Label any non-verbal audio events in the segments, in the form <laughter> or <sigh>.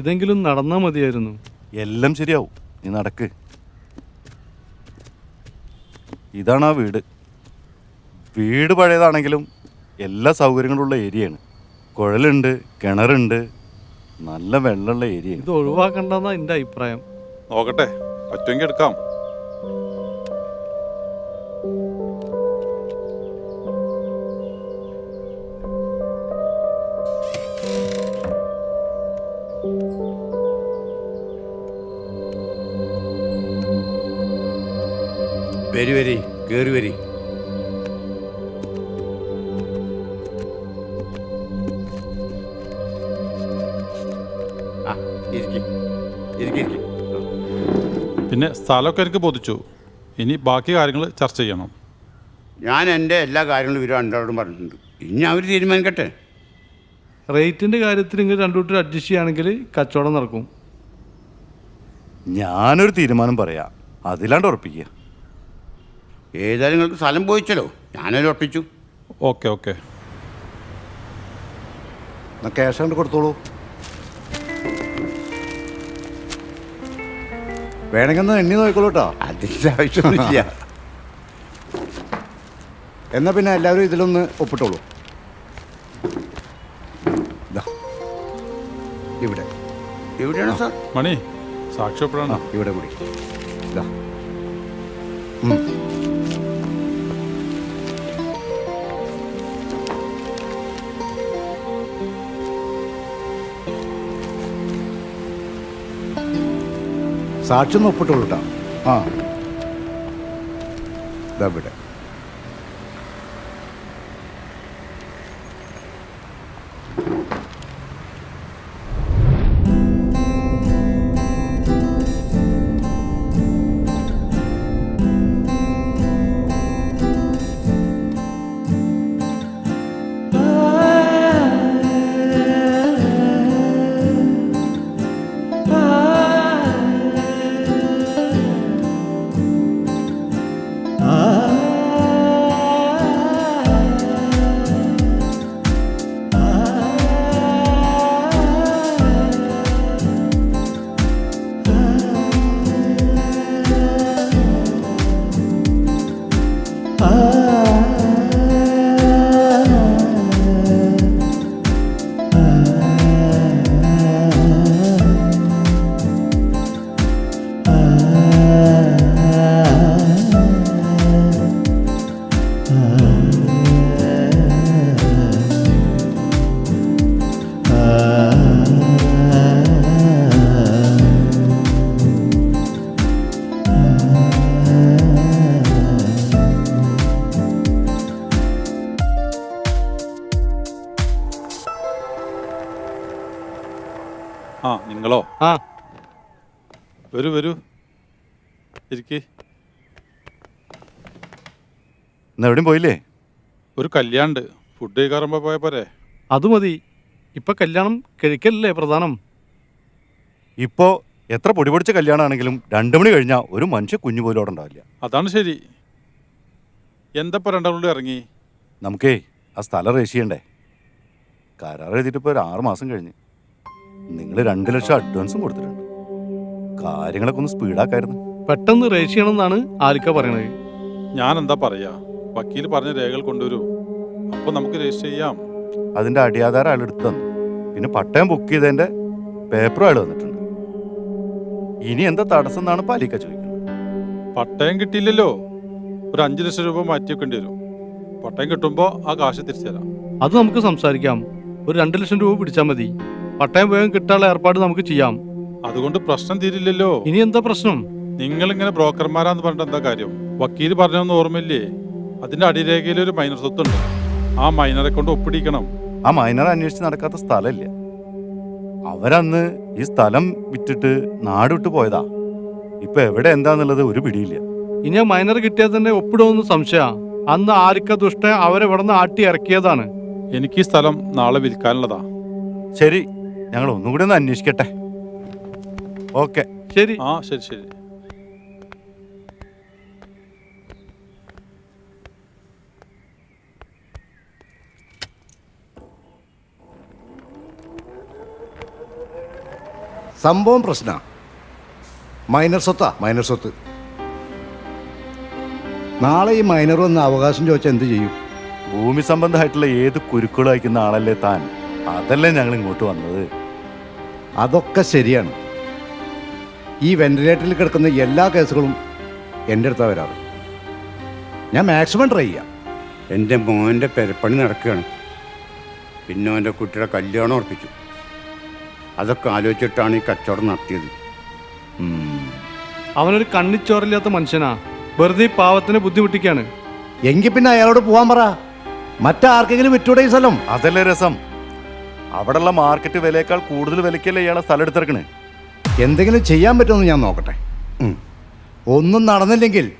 ഇതെങ്കിലും നടന്നാ മതിയായിരുന്നു. എല്ലാം ശരിയാവും. നീ നടക്ക്. ഇതാണ് ആ വീട്. വീട് പഴയതാണെങ്കിലും എല്ലാ സൗകര്യങ്ങളുള്ള ഏരിയയാണ്. കുഴലുണ്ട് കിണറുണ്ട് നല്ല വെള്ളമുള്ള ഏരിയ ഇത് ഒഴിവാക്കണ്ടെന്നാ എന്റെ അഭിപ്രായം. നോക്കട്ടെ പറ്റുമെങ്കിൽ എടുക്കാം. വരി വരി കേറി വരി. പിന്നെ സ്ഥലമൊക്കെ എനിക്ക് ബോധിച്ചു. ഇനി ബാക്കി കാര്യങ്ങൾ ചർച്ച ചെയ്യണം. ഞാൻ എന്റെ എല്ലാ കാര്യങ്ങളും ഇവരും രണ്ടാളോടും പറഞ്ഞിട്ടുണ്ട്. ഇനി അവർ തീരുമാനിക്കട്ടെ. റേറ്റിന്റെ കാര്യത്തിൽ നിങ്ങൾ രണ്ടുകൂട്ടർ അഡ്ജസ്റ്റ് ചെയ്യുകയാണെങ്കിൽ കച്ചവടം നടക്കും. ഞാനൊരു തീരുമാനം പറയാം. അതിലാണ്ട് ഉറപ്പിക്കുക. ഏതായാലും നിങ്ങൾക്ക് സ്ഥലം പോയിച്ചല്ലോ. ഞാനൊരു ഒപ്പിച്ചു ഓക്കെ ഓക്കെ. എന്നാൽ ക്യാഷ് കൊണ്ട് കൊടുത്തോളൂ. വേണമെങ്കിൽ ഒന്ന് എണ്ണി നോക്കിക്കോളൂ കേട്ടോ. അതിന്റെ ആവശ്യമൊന്നുമില്ല. <laughs> എന്നാൽ പിന്നെ എല്ലാവരും ഇതിലൊന്ന് ഒപ്പിട്ടോളൂ. ദാ, ഇവിടെ. എവിടെയാണ് സാർ? മണി സാക്ഷ്യപ്പെടാണോ ഇവിടെ കൂടി. ഇതാ സാക്ഷി ഒപ്പിട്ടുള്ളൂട്ടാ ആ. ഇതാ ഇവിടെ. ആ ആ. വരൂ വരൂ. ഇരിക്ക്. ഇന്ന് എവിടെയും പോയില്ലേ? ഒരു കല്യാണ്ട് ഫുഡ് കഴിക്കാറുമ്പോ പോയ പോരെ? അത് മതി. ഇപ്പൊ കല്യാണം കഴിക്കലല്ലേ പ്രധാനം. ഇപ്പോ എത്ര പൊടി പൊടിച്ച കല്യാണമാണെങ്കിലും രണ്ടു മണി കഴിഞ്ഞാൽ ഒരു മനുഷ്യ കുഞ്ഞു പോലും അവിടെ ഉണ്ടാവില്ല. അതാണ് ശരി. എന്തപ്പോൾ രണ്ടാമത് ഇറങ്ങി? നമുക്കേ ആ സ്ഥലം രജിസ്റ്റർ ചെയ്യണ്ടേ? കരാർ എഴുതിയിട്ട് ഇപ്പോൾ ഒരു ആറ് മാസം കഴിഞ്ഞ്. നിങ്ങൾ രണ്ട് ലക്ഷം അഡ്വാൻസും കൊടുത്തിട്ടുണ്ട്. കാര്യങ്ങളൊക്കെ ഒന്ന് സ്പീഡാക്കായിരുന്നു പെട്ടെന്ന് രജിസ്റ്റർ ചെയ്യണമെന്നാണ് ആലിക്ക പറയണത്. ഞാൻ എന്താ പറയാ? വക്കീൽ പറഞ്ഞ രേഖകൾ കൊണ്ടുവരൂ. അപ്പൊ നമുക്ക് രജിസ്റ്റർ ചെയ്യാം. അതിന്റെ അടിയാധാരം അയാൾ എടുത്തു തന്നു. പിന്നെ പട്ടയം ബുക്ക് ചെയ്തതിന്റെ പേപ്പറും അയാൾ വന്നിട്ടുണ്ട് ഇനി എന്താ തടസ്സം എന്നാണ് പാലിക്ക ചോദിക്കുന്നത്. പട്ടയം കിട്ടിയില്ലല്ലോ. ഒരു അഞ്ചു ലക്ഷം രൂപ മാറ്റി വെക്കേണ്ടി വരും. പട്ടയം കിട്ടുമ്പോ ആ കാശ് തിരിച്ചു തരാം. അത് നമുക്ക് സംസാരിക്കാം. ഒരു രണ്ട് ലക്ഷം രൂപ പിടിച്ചാൽ മതി. പട്ടയം വേഗം കിട്ടാനുള്ള ഏർപ്പാട് നമുക്ക് ചെയ്യാം. അതുകൊണ്ട് പ്രശ്നം തീരില്ലല്ലോ. ഇനി എന്താ പ്രശ്നം? നിങ്ങൾ ഇങ്ങനെ ബ്രോക്കർമാരാന്ന് പറഞ്ഞിട്ട് എന്താ കാര്യം? വക്കീൽ പറഞ്ഞൊന്നും ഓർമ്മയില്ലേ? അതിന്റെ അടിരേഖയിൽ ഒരു മൈനർ സ്വത്തുണ്ട്. ആ മൈനറെ കൊണ്ട് ഒപ്പിടിക്കണം. ആ മൈനർ അന്വേഷിച്ച് നടക്കാത്ത സ്ഥലമില്ല. അവരന്ന് ഈ സ്ഥലം വിറ്റിട്ട് നാട് വിട്ടു പോയതാ. ഇപ്പൊ എവിടെ എന്താന്നുള്ളത് ഒരു പിടിയില്ല. ഇനി ആ മൈനർ കിട്ടിയാൽ തന്നെ ഒപ്പിടുമെന്ന് സംശയ. അന്ന് ആരൊക്കെ ദുഷ്ട അവരെ ഇവിടെ നിന്ന് ആട്ടി ഇറക്കിയതാണ്. എനിക്ക് ഈ സ്ഥലം നാളെ വിൽക്കാനുള്ളതാ. ശരി ഞങ്ങൾ ഒന്നും കൂടി ഒന്ന് അന്വേഷിക്കട്ടെ. ഓക്കെ. ശരി. ആ ശരി ശരി. സംഭവം പ്രശ്ന. മൈനർ സ്വത്താ മൈനർ സ്വത്ത്. നാളെ ഈ മൈനർ വന്ന് അവകാശം ചോദിച്ചാൽ എന്ത് ചെയ്യും? ഭൂമി സംബന്ധമായിട്ടുള്ള ഏത് കുരുക്കളും അയക്കുന്ന ആളല്ലേ താൻ? അതല്ലേ ഞങ്ങൾ ഇങ്ങോട്ട് വന്നത്? അതൊക്കെ ശരിയാണ്. ഈ വെന്റിലേറ്ററിൽ കിടക്കുന്ന എല്ലാ കേസുകളും എന്റെ അടുത്താണ് വരാറ്. ഞാൻ മാക്സിമം ട്രൈ ചെയ്യാം. എന്റെ മോന്റെ പെരപ്പണി നടക്കുകയാണ്. പിന്നെ അവന്റെ കുട്ടിയുടെ കല്യാണം ഉറപ്പിച്ചു അതൊക്കെ ആലോചിച്ചിട്ടാണ് ഈ കച്ചവടം നടത്തിയത്. അവനൊരു കണ്ണിച്ചോറില്ലാത്ത മനുഷ്യനാ. വെറുതെ പാവത്തിന് പാവത്തിനെ ബുദ്ധിമുട്ടിക്കാണ്. എങ്കിൽ പിന്നെ അയാളോട് പോവാൻ പറ. മറ്റാർക്കെങ്കിലും വിറ്റൂടെ ഈ സ്ഥലം. അതല്ലേ രസം? അവിടെയുള്ള മാർക്കറ്റ് വിലയേക്കാൾ കൂടുതൽ വിലയ്ക്കല്ലേ ഇയാളെ സ്ഥലം എടുത്തിറക്കണേ? എന്തെങ്കിലും ചെയ്യാൻ പറ്റുമെന്ന് ഞാൻ നോക്കട്ടെ. ഉം. ഒന്നും നടന്നില്ലെങ്കിൽ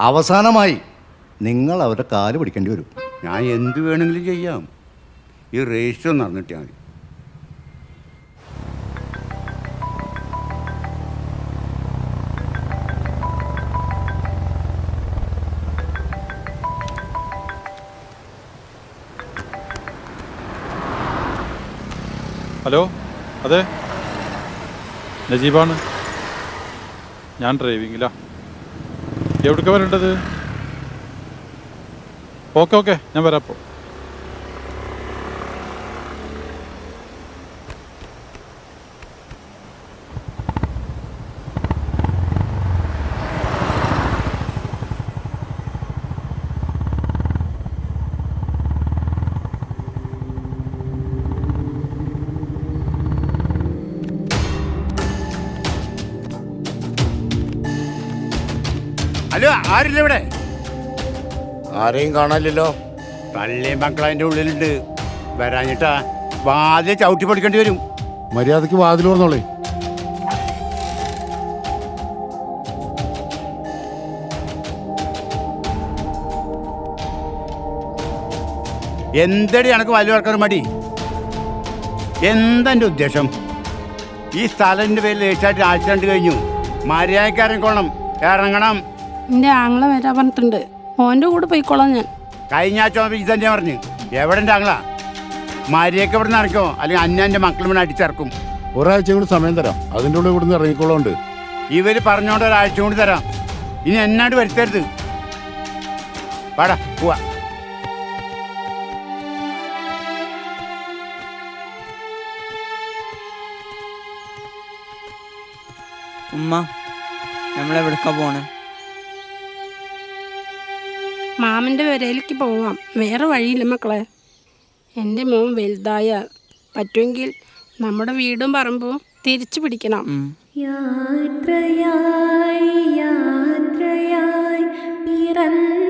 അവസാനമായി നിങ്ങൾ അവരുടെ കാൽ പിടിക്കേണ്ടി വരും. ഞാൻ എന്ത് വേണമെങ്കിലും ചെയ്യാം. ഈ രജിസ്റ്റർ നടന്നിട്ടാൽ മതി. ഹലോ അതെ? നജീബാണ്. ഞാൻ ഡ്രൈവിങ്ങിലാ. എവിടേക്ക് വരേണ്ടത്? ഓക്കെ ഓക്കെ ഞാൻ വരാം അപ്പോൾ. ആരില്ല ഇവിടെ? ആരെയും കാണാനില്ലല്ലോ. തള്ളിയും മക്കളതിന്റെ ഉള്ളിലുണ്ട്. വരാഞ്ഞിട്ടാ വാതിൽ ചവിട്ടി പഠിക്കേണ്ടി വരും. മര്യാദയ്ക്ക് വാതിൽ വന്നോളേ എന്തടി എനക്ക് വലിയ ആൾക്കാർ മടി? എന്താ എന്റെ ഉദ്ദേശം? ഈ സ്ഥലത്തിന്റെ പേരിൽ ലേശായിട്ട് ആഴ്ച കഴിഞ്ഞു. മര്യാദയ്ക്ക് കൊള്ളണം ഇറങ്ങണം. എന്റെ ആങ്ങളെ വരാൻ പറഞ്ഞിട്ടുണ്ട്. ഓന്റെ കൂടെ പോയിക്കോളാം ഞാൻ. കഴിഞ്ഞ ആഴ്ച ഇത് തന്നെ പറഞ്ഞു. എവിടെ ഉണ്ട് ആങ്ങളാ? മാരിയൊക്കെ ഇവിടെ നടക്കോ ഇറക്കോ അല്ലെങ്കിൽ അന്നാന്റെ മക്കളും ഇവിടെ അടിച്ചിറക്കും. ഒരാഴ്ച കൂടി സമയം തരാം. അതിന്റെ ഉള്ളിൽ ഇവിടുന്ന് ഇറങ്ങിക്കോളുണ്ട് ഇവർ പറഞ്ഞോണ്ട് ഒരാഴ്ച കൂടി തരാം. ഇനി എന്നാണ്ട് വരുത്തരുത്. പാടാ പോവാ. ഉമ്മ നമ്മളെവിടക്കാ പോണേ? മാമന്റെ വരയിലേക്ക് പോവാം. വേറെ വഴിയില്ല മക്കളെ. എന്റെ മോൻ വലുതായ പറ്റുമെങ്കിൽ നമ്മുടെ വീടും പറമ്പും തിരിച്ചു പിടിക്കണം. യാത്രയായി യാത്രയായി പിറന്ന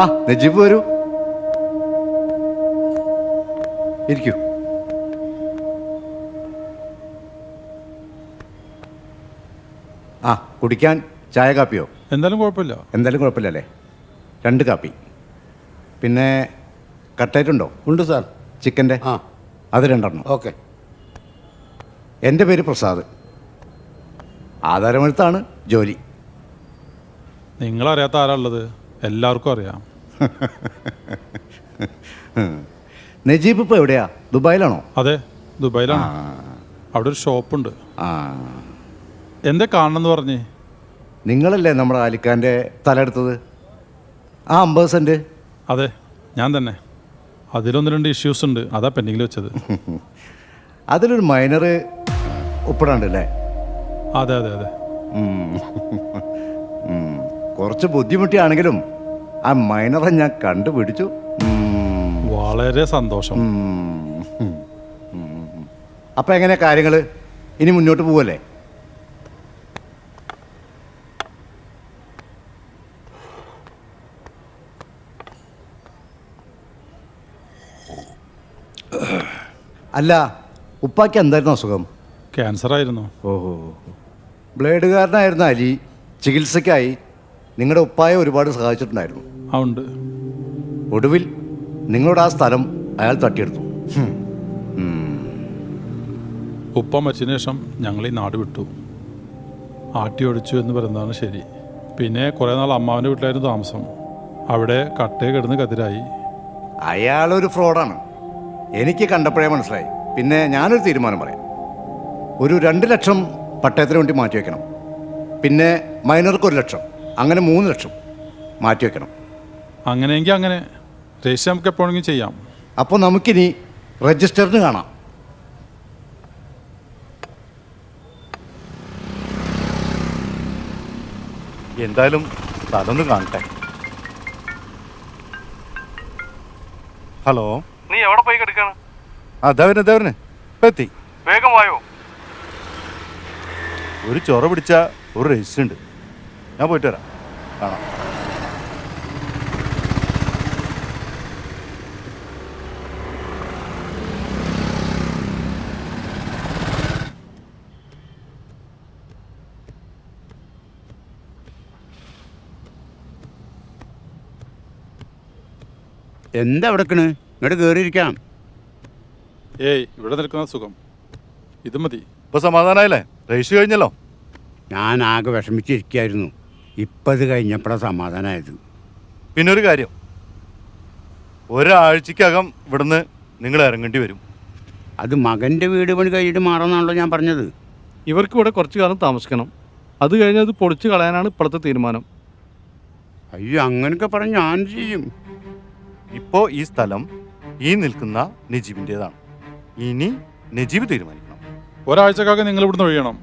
ആ നജീബ് വരൂ. ഇരിക്കൂ. ആ കുടിക്കാൻ ചായ കാപ്പിയോ? എന്തായാലും കുഴപ്പമില്ല. എന്തായാലും കുഴപ്പമില്ലല്ലേ? രണ്ട് കാപ്പി. പിന്നെ കട്ടായിട്ട് ഉണ്ടോ? ഉണ്ട് സാർ. ചിക്കന്റെ? ആ. അത് രണ്ടെണ്ണം. ഓക്കെ. എന്റെ പേര് പ്രസാദ്. ആധാരമെഴുത്താണ് ജോലി. നിങ്ങളറിയാത്ത ആരാ ഉള്ളത്? എല്ലാവർക്കും അറിയാം. <laughs> നജീബ് ഇപ്പോൾ എവിടെയാ? ദുബായിലാണോ? അതെ ദുബായിലാണ്. അവിടെ ഒരു ഷോപ്പുണ്ട്. എന്തേ കാണണമെന്ന് പറഞ്ഞേ? നിങ്ങളല്ലേ നമ്മുടെ ആലിക്കാന്റെ തല എടുത്തത്? ആ അമ്പത് സെന്റ് അതെ ഞാൻ തന്നെ. അതിലൊന്ന് രണ്ട് ഇഷ്യൂസ് ഉണ്ട്. അതാ പെൻഡിങ്ങിൽ വെച്ചത്. <laughs> അതിലൊരു മൈനർ ഒപ്പിടാണ്ടല്ലേ അതെ അതെ അതെ. ഉം. <laughs> ഉം. കുറച്ച് ബുദ്ധിമുട്ടിയാണെങ്കിലും ആ മൈനറെ ഞാൻ കണ്ടുപിടിച്ചു. വളരെ സന്തോഷം. അപ്പൊ എങ്ങനെയാ കാര്യങ്ങൾ ഇനി മുന്നോട്ട് പോവല്ലേ? അല്ല ഉപ്പാക്ക് എന്തായിരുന്നു അസുഖം? ക്യാൻസർ ആയിരുന്നു ഓഹോ. ബ്ലേഡുകാരനായിരുന്ന അലി. ചികിത്സയ്ക്കായി നിങ്ങളുടെ ഉപ്പായെ ഒരുപാട് സഹായിച്ചിട്ടുണ്ടായിരുന്നു. ആ ഉണ്ട്. ഒടുവിൽ നിങ്ങളുടെ ആ സ്ഥലം അയാൾ തട്ടിയെടുത്തു. ഉപ്പ മരിച്ചതിന് ശേഷം ഞങ്ങൾ ഈ നാട് വിട്ടു. ആട്ടി ഒടിച്ചു എന്ന് പറയുന്നതാണ് ശരി. പിന്നെ കുറേ നാൾ അമ്മാവന്റെ വീട്ടിലായിരുന്നു താമസം. അവിടെ കട്ടയെ കിടന്ന് കതിരായി. അയാളൊരു ഫ്രോഡാണ്. എനിക്ക് കണ്ടപ്പോഴേ മനസ്സിലായി. പിന്നെ ഞാനൊരു തീരുമാനം പറയാം. ഒരു രണ്ട് ലക്ഷം പട്ടയത്തിന് വേണ്ടി മാറ്റി വെക്കണം പിന്നെ മൈനർക്ക് ഒരു ലക്ഷം. അങ്ങനെ മൂന്ന് ലക്ഷം മാറ്റി വെക്കണം. അങ്ങനെയെങ്കിൽ അങ്ങനെ. രജിസ്റ്റർ നമുക്ക് എപ്പോഴെങ്കിലും ചെയ്യാം. അപ്പോൾ നമുക്കിനി രജിസ്റ്ററിന് കാണാം. എന്തായാലും സ്ഥലമൊന്ന് കാണട്ടെ. ഹലോ? നീ എവിടെ പോയി കിടക്കാണ്? അതവന് അതവന് എത്തി. വേഗം വായോ. ഒരു ചൊറ പിടിച്ച ഒരു രജിസ്റ്റർ ഉണ്ട്. ഞാൻ പോയിട്ട് വരാം. കാണാം. എന്താ അവിടെക്കണ് ഇങ്ങോട്ട് കയറിയിരിക്കാം ഏയ് ഇവിടെ നിൽക്കുന്ന സുഖം. ഇത് മതി. ഇപ്പൊ സമാധാനായില്ലേ? രജിസ്റ്റർ കഴിഞ്ഞല്ലോ. ഞാൻ ആകെ വിഷമിച്ചിരിക്കായിരുന്നു ഇപ്പം ഇത് കഴിഞ്ഞപ്പോഴാണ് സമാധാനമായത് പിന്നെ ഒരു കാര്യം. ഒരാഴ്ചക്കകം ഇവിടുന്ന് നിങ്ങൾ ഇറങ്ങേണ്ടി വരും. അത് മകന്റെ വീട് പണി കഴിഞ്ഞിട്ട് മാറാമെന്നാണല്ലോ ഞാൻ പറഞ്ഞത്. ഇവർക്ക് ഇവിടെ കുറച്ച് കാലം താമസിക്കണം. അത് കഴിഞ്ഞ് അത് പൊളിച്ചു കളയാനാണ് ഇപ്പോഴത്തെ തീരുമാനം. അയ്യോ അങ്ങനെയൊക്കെ പറഞ്ഞ് ഞാൻ ചെയ്യും? ഇപ്പോ ഈ സ്ഥലം ഈ നിൽക്കുന്ന നജീബിന്റെതാണ് ഇനി നജീബ് തീരുമാനിക്കണം. ഒരാഴ്ചക്കകം നിങ്ങൾ ഇവിടുന്ന് ഒഴിയണം.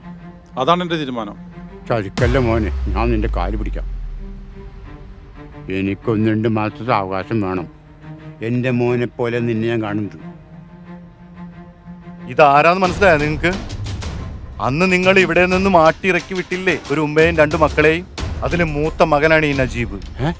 അതാണ് എന്റെ തീരുമാനം. ചതിക്കല്ല മോനെ? ഞാൻ നിന്റെ കാൽ പിടിക്കാം. എനിക്കൊന്ന് രണ്ട് മാസത്തെ അവകാശം വേണം. എന്റെ മോനെ പോലെ നിന്നെ ഞാൻ കാണുന്നത്. ഇതാരാന്ന് മനസ്സിലായ നിങ്ങൾക്ക് അന്ന് നിങ്ങൾ ഇവിടെ നിന്ന് മാട്ടിയിറക്കി വിട്ടില്ലേ ഒരു ഉമ്മയും രണ്ട് മക്കളെയും? അതിലെ മൂത്ത മകനാണ് ഈ നജീബ്. ഏ?